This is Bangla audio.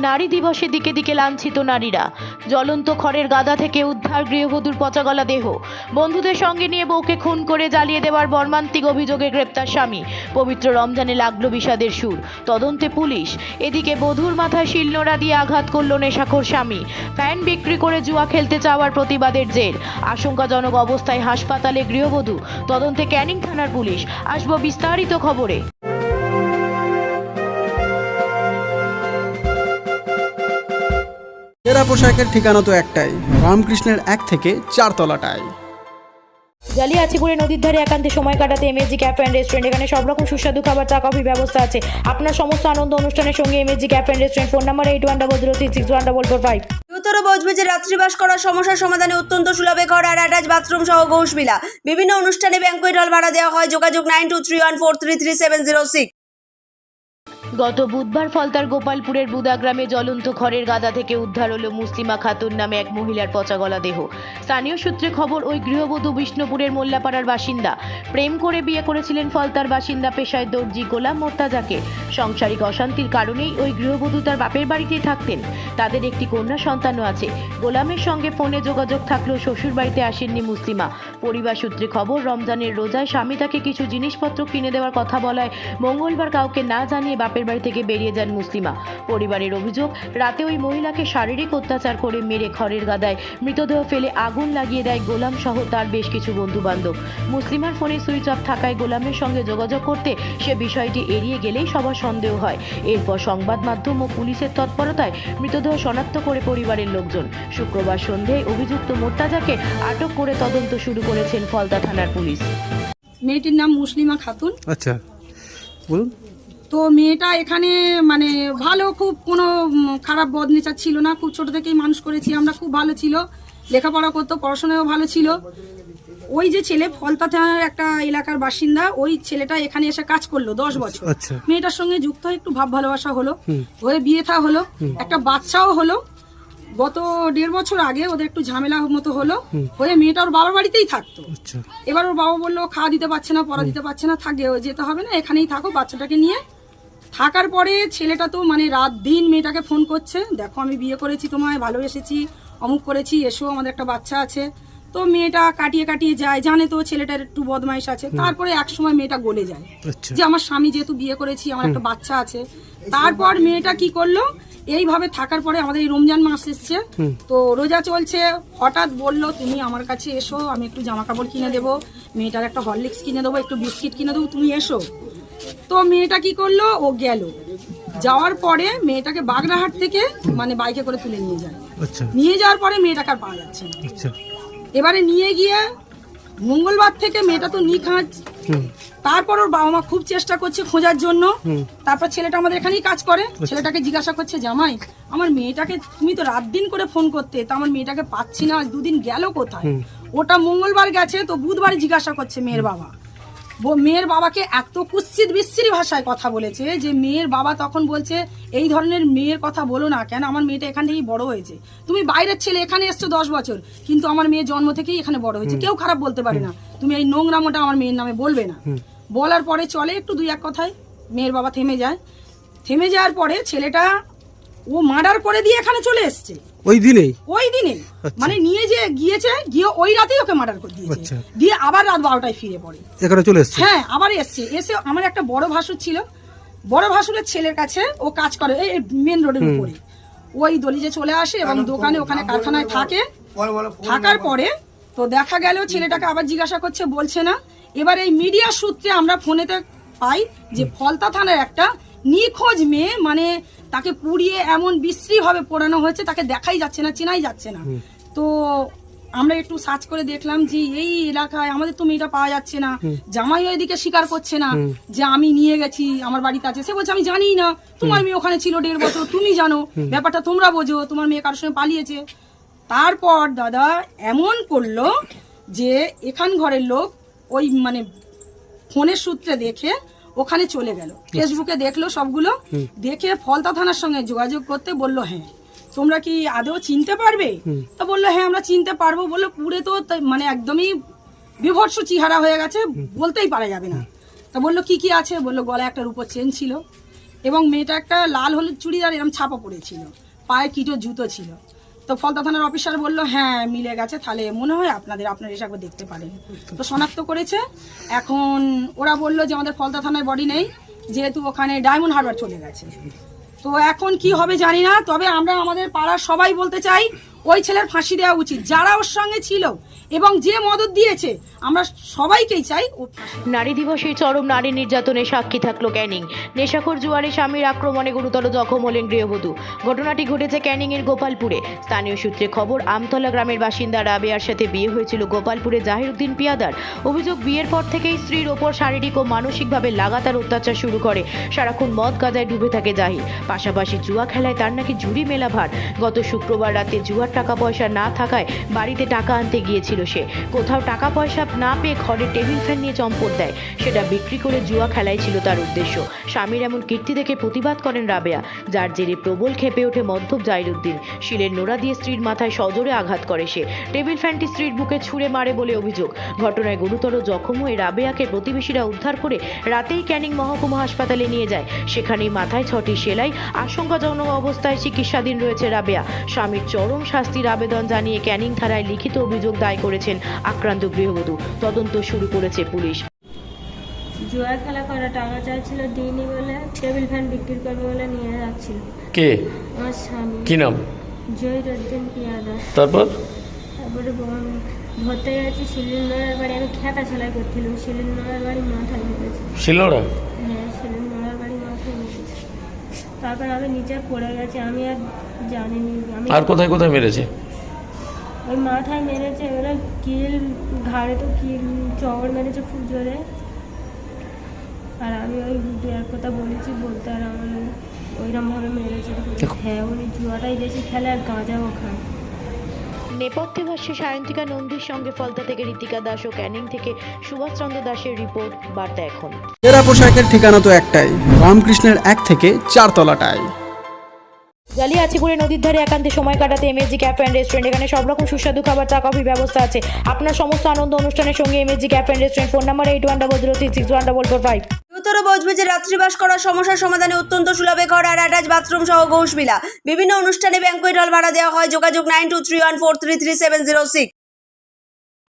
নারী দিবসে দিকে দিকে লাঞ্ছিত নারীরা। জ্বলন্ত খড়ের গাদা থেকে উদ্ধার গৃহবধূর পচাগলা দেহ। বন্ধুদের সঙ্গে নিয়ে বউকে খুন করে জ্বালিয়ে দেওয়ার মর্মান্তিক অভিযোগে গ্রেপ্তার স্বামী। পবিত্র রমজানে লাগল বিষাদের সুর। তদন্তে পুলিশ। এদিকে বধূর মাথায় শিলনোড়া দিয়ে আঘাত করল নেশাখোর স্বামী। ফ্যান বিক্রি করে জুয়া খেলতে চাওয়ার প্রতিবাদের জের। আশঙ্কাজনক অবস্থায় হাসপাতালে গৃহবধূ। তদন্তে ক্যানিং থানার পুলিশ। আসব বিস্তারিত খবরে। এরা পোশাকের ঠিকানা তো একটাই রামকৃষ্ণের এক থেকে চার তলাটায় জালিয়াচিপুরে নদীর ধারে একান্তে সময় কাটাতে এমএসজি ক্যাফ অ্যান্ড রেস্টুরেন্ট এখানে সব রকম সুস্বাদু খাবার চা কফি ব্যবস্থা আছে। আপনার সমস্ত আনন্দ অনুষ্ঠানের সঙ্গে MSG cafe and restaurant phone number eight one double zero six six one double four five বৃহত্তর বজবেজে রাত্রিবাস করার সমস্যার সমাধানে অত্যন্ত সুলভে ঘর আর অ্যাটাচ বাথরুম সহ ঘোষবিলা বিভিন্ন অনুষ্ঠানে ব্যাংকুয়েট হল ভাড়া দেওয়া হয় যোগাযোগ nine two three one four three three seven zero six গত বুধবার ফলতার গোপালপুরের বুদা গ্রামে জ্বলন্ত খড়ের গাদা থেকে উদ্ধার হলো মুসলিমা খাতুন নামে এক মহিলার পচাগলা দেহ। স্থানীয় সূত্রে খবর, ওই গৃহবধূ বিষ্ণুপুরের মোল্লাপাড়ার বাসিন্দা। প্রেম করে বিয়ে করেছিলেন ফলতার বাসিন্দা পেশায় দর্জি গোলাম মোর্তাজাকে। সাংসারিক অশান্তির কারণেই ওই গৃহবধূ তার বাপের বাড়িতেই থাকতেন। তাদের একটি কন্যা সন্তানও আছে। গোলামের সঙ্গে ফোনে যোগাযোগ থাকলেও শ্বশুর বাড়িতে আসেননি মুসলিমা। পরিবার সূত্রে খবর, রমজানের রোজায় স্বামী তাকে কিছু জিনিসপত্র কিনে দেওয়ার কথা বলায় মঙ্গলবার কাউকে না জানিয়ে বাপের বাড়ি থেকে বেরিয়ে যান মুসলিমা। পরিবারের অভিযোগ রাতে ওই মহিলাকে শারীরিক অত্যাচার করে মেরে খড়ের গাদায় মৃতদেহ ফেলে আগুন লাগিয়ে দেয় গোলাম সহ তার বেশ কিছু বন্ধু বান্ধব মুসলিমার ফোনে সুইচ অফ থাকায় গোলামের সঙ্গে যোগাযোগ করতে সে বিষয়টি এড়িয়ে গেলেই সবার সন্দেহ হয়। এরপর সংবাদ মাধ্যম ও পুলিশের তৎপরতায় মৃতদেহ শনাক্ত করে পরিবারের লোকজন। শুক্রবার সন্ধ্যায় অভিযুক্ত মোর্তাজাকে আটক করে তদন্ত শুরু করেছেন ফলতা থানার পুলিশ। মেয়েটির নাম মুসলিমা খাতুন। আচ্ছা বলুন। তো মেয়েটা এখানে মানে ভালো খুব কোনো খারাপ বদনেচার ছিল না। খুব ছোট থেকেই মানুষ করেছি আমরা খুব ভালো ছিল। লেখাপড়া করতো পড়াশোনাও ভালো ছিল। ওই যে ছেলে ফলতা থানার একটা এলাকার বাসিন্দা ওই ছেলেটা এখানে এসে কাজ করল দশ বছর। আচ্ছা। মেয়েটার সঙ্গে যুক্ত হয়ে একটু ভাব ভালোবাসা হলো। হয়ে বিয়ে থা হলো। একটা বাচ্চাও হলো। গত দেড় বছর আগে ওদের একটু ঝামেলা মতো হলো। হয়ে মেয়েটা ওর বাবার বাড়িতেই থাকতো। আচ্ছা। এবার ওর বাবা বলল খাওয়া দিতে পারছে না পড়া দিতে পারছে না থাকে যেতে হবে না এখানেই থাকো বাচ্চাটাকে নিয়ে। থাকার পরে ছেলেটা তো মানে রাত দিন মেয়েটাকে ফোন করছে। দেখো আমি বিয়ে করেছি তোমায় ভালোবেসেছি অমুক করেছি এসো আমাদের একটা বাচ্চা আছে। তো মেয়েটা কাটিয়ে কাটিয়ে যায় জানে তো ছেলেটার একটু বদমাইশ আছে। তারপরে এক সময় মেয়েটা গলে যায়। আচ্ছা। যে আমার স্বামী যেহেতু বিয়ে করেছি আমার একটা বাচ্চা আছে। তারপর মেয়েটা কি করল? এইভাবে থাকার পরে আমাদের এই রমজান মাস এসছে। তো রোজা চলছে। হঠাৎ বলল তুমি আমার কাছে এসো আমি একটু জামা কাপড় কিনে দেবো মেয়েটার একটা হরলিক্স কিনে দেবো একটু বিস্কিট কিনে দেবো তুমি এসো। তো মেয়েটা কি করল? ও গেল। যাওয়ার পরে মেয়েটাকে বাগরাহাট থেকে মানে বাইকে করে তুলে নিয়ে যায়। আচ্ছা। নিয়ে যাওয়ার পরে মেয়েটাকে আর পাওয়া যাচ্ছে না। আচ্ছা। এবারে নিয়ে গিয়ে মঙ্গলবার থেকে মেয়েটা তো নিখাঁজ। তারপর ওর বাবা মা খুব চেষ্টা করছে খোঁজার জন্য। তারপর ছেলেটা আমাদের এখানেই কাজ করে। ছেলেটাকে জিজ্ঞাসা করছে জামাই আমার মেয়েটাকে তুমি তো রাত দিন করে ফোন করতে তা আমার মেয়েটাকে পাচ্ছি না আজ দুদিন গেল কোথায়? ওটা মঙ্গলবার গেছে তো বুধবার জিজ্ঞাসা করছে মেয়ের বাবা। মেয়ের বাবাকে এত কুৎসিত বিশ্রী ভাষায় কথা বলেছে যে মেয়ের বাবা তখন বলছে এই ধরনের মেয়ের কথা বলো না কেন আমার মেয়েটা এখান থেকেই বড় হয়েছে। তুমি বাইরের ছেলে এখানে এসছো দশ বছর কিন্তু আমার মেয়ে জন্ম থেকেই এখানে বড় হয়েছে। কেউ খারাপ বলতে পারে না। তুমি এই নোংরামোটা আমার মেয়ের নামে বলবে না। বলার পরে চলে একটু দুই এক কথায় মেয়ের বাবা থেমে যায়। থেমে যাওয়ার পরে ছেলেটা ও মার্ডার করে দিয়ে এখানে চলে এসছে। ওই দিনেই? ওই দিনে মানে নিয়ে যে গিয়েছে গিয়ে ওই রাতেই ওকে মার্ডার করে দিয়েছে। আচ্ছা। দিয়ে আবার রাত বারোটায় ফিরে পড়ে। এখানে চলে এসছে? হ্যাঁ আবার এসছে। এসে আমার একটা বড় ভাসুর ছিল। বড় ভাসুরের ছেলের কাছে ও কাজ করে এই মেন রোডের উপরে। ওই দলিজে চলে আসে এবং দোকানে ওখানে কারখানায় থাকে। থাকার পরে তো দেখা গেল ছেলেটাকে আবার জিজ্ঞাসা করছে বলছে না। এবার এই মিডিয়া সূত্রে আমরা ফোনেতে পাই যে ফলতা থানার একটা নিখোঁজ মেয়ে মানে তাকে পুড়িয়ে এমন বিশ্রী ভাবে পোড়ানো হয়েছে তাকে দেখাই যাচ্ছে না চেনাই যাচ্ছে না। তো আমরা একটু সার্চ করে দেখলাম যে এই এলাকায় আমাদের তো মেয়েটা পাওয়া যাচ্ছে না। জামাইও এদিকে স্বীকার করছে না যে আমি নিয়ে গেছি আমার বাড়িতে আছে। সে বলছে আমি জানি না। তোমার মেয়ে ওখানে ছিল দেড় বছর তুমি জানো। ব্যাপারটা তোমরা বোঝো তোমার মেয়ে কারোর সঙ্গে পালিয়েছে। তারপর দাদা এমন করল যে এখান ঘরের লোক ওই মানে ফোনের সূত্রে দেখে ওখানে চলে গেল। ফেসবুকে দেখল সবগুলো। দেখে ফলতা থানার সঙ্গে যোগাযোগ করতে বলল হ্যাঁ তোমরা কি আদৌ চিনতে পারবে? তো বলল হ্যাঁ আমরা চিনতে পারব। বলল পুরে তো মানে একদমই বিভৎস চেহারা হয়ে গেছে বলতেই পারা যাবে না। তা বলল কি কি আছে? বলল গলায় একটা রূপোর চেন ছিল এবং মেয়েটা একটা লাল হলুদ চুড়িদার এরকম ছাপা পড়েছিল। পায়ে কিটো জুতো ছিল। তো ফলতা থানার অফিসার বলল হ্যাঁ মিলে গেছে, তাহলে মনে হয় আপনাদের, আপনার এসে দেখতে পারেন। তো শনাক্ত করেছে। এখন ওরা বলল যে আমাদের ফলতা থানায় বডি নেই, যেহেতু ওখানে ডায়মন্ড হারবার চলে গেছে। তো এখন কি হবে জানি না, তবে আমরা আমাদের পাড়ার সবাই বলতে চাই ওই ছেলের ফাঁসি দেওয়া উচিত। যারা ওর সঙ্গে ছিল এবং যে মদত দিয়েছে, আমরা সবাইকেই চাই নারী দিবসে চরম নারী নির্যাতনে সাক্ষী থাকল ক্যানিং। নেশাখোর জুয়ারে স্বামীর আক্রমণে গুরুতর জখম হলেন গৃহবধূ। ঘটনাটি ঘটেছে ক্যানিং এর গোপালপুরে। স্থানীয় সূত্রে খবর, আমতলা গ্রামের বাসিন্দা রাবেয়ার সাথে বিয়ে হয়েছিল গোপালপুরে জাহিরুদ্দিন পিয়াদার। অভিযোগ, বিয়ের পর থেকেই স্ত্রীর ওপর শারীরিক ও মানসিকভাবে লাগাতার অত্যাচার শুরু করে। সারাক্ষণ মদ গাজায় ডুবে থাকে জাহির। পাশাপাশি জুয়া খেলায় তার নাকি জুড়ি মেলা ভার। গত শুক্রবার রাতে জুয়ার টাকা পয়সা না থাকায় বাড়িতে টাকা আনতে গিয়েছিল সে। কোথাও টাকা পয়সা না পেয়ে ঘরে টেবিল ফ্যান নিয়ে চম্পট দেয়। সেটা বিক্রি করে জুয়া খেলাই ছিল তার উদ্দেশ্য। স্বামীর এমন কীর্তি দেখে প্রতিবাদ করেন রাবেয়া, যার জেরে প্রবল খেপে ওঠে মদ্যপ জাহিরুদ্দিন শিলের নোড়া দিয়ে স্ত্রীর মাথায় সজোরে আঘাত করে সে। টেবিল ফ্যানটি স্ত্রীর বুকে ছুঁড়ে মারে বলে অভিযোগ। ঘটনায় গুরুতর জখম হয়ে রাবেয়াকে প্রতিবেশীরা উদ্ধার করে রাতেই ক্যানিং মহকুমা হাসপাতালে নিয়ে যায়। সেখানেই মাথায় ছটি সেলাই, আশঙ্কাজনক অবস্থায় চিকিৎসাধীন রয়েছে রাবেয়া। স্বামীর চরম শাস্তির আবেদন জানিয়ে ক্যানিং থানায় লিখিত অভিযোগ দায় করেছেন আক্রান্ত গৃহবধূ। তদন্ত শুরু করেছে পুলিশ। জুয়া খেলা করে টাকা চাইছিল দিইনি বলে টেবিল ফ্যান বিক্রি করবে বলে নিয়ে যাচ্ছিল। কে? আমার স্বামী। কি নাম? জহিরুদ্দিন পিয়াদা তারপর? তারপরে ধরতে গেছি শিলিন্ডারের বাড়ি। আমি খেতা সেলাই করছিলাম শিলিন্ডারের বাড়ি মাথায় মেরেছে শিলনোড়া? হ্যাঁ শিলিন্ডারের বাড়ি মাথায় মেরেছে তারপর আমি নিচে পড়ে গেছি। আমি আর জানিনি। আমি আর কোথায় কোথায় মেরেছে? ওই মাথায় মেরেছে এবারে কিল ঘাড়ে তো কিল চড় মেরেছে খুব জোরে। আর আমি ওই দু এক কথা বলেছি বলতে আর আমার ওইরকমভাবে মেরেছে হ্যাঁ উনি জুয়াটাই বেশি খেলে আর গাঁজাও খান নেপথ্যে ভাষ্যে সায়ন্তিকা নন্দীর সঙ্গে ফলতা থেকে রীতিকা দাস ও ক্যানিং থেকে সুভাষচন্দ্র দাসের রিপোর্ট বার্তা এখন। এরা পোশাকের ঠিকানা তো একটাই রামকৃষ্ণের এক থেকে চারতলাটায় জালিয়াচিপুরে নদীর ধারে একান্তে সময় কাটাতে এমএসজি ক্যাফ অ্যান্ড রেস্টুরেন্ট এখানে সব রকম সুস্বাদু খাবার চা কফি ব্যবস্থা আছে। আপনার সমস্ত আনন্দ অনুষ্ঠানের সঙ্গে MSG cafe and restaurant phone number eight one double zero six six one double four five উত্তর বজবেজে রাত্রিবাস করার সমস্যার সমাধানে অত্যন্ত সুলভে ঘর আর অ্যাটাচ বাথরুম সহ ঘোষবিলা বিভিন্ন অনুষ্ঠানে ব্যাংকুয়েট হল ভাড়া দেওয়া হয়। যোগাযোগ nine two three one four three three seven zero six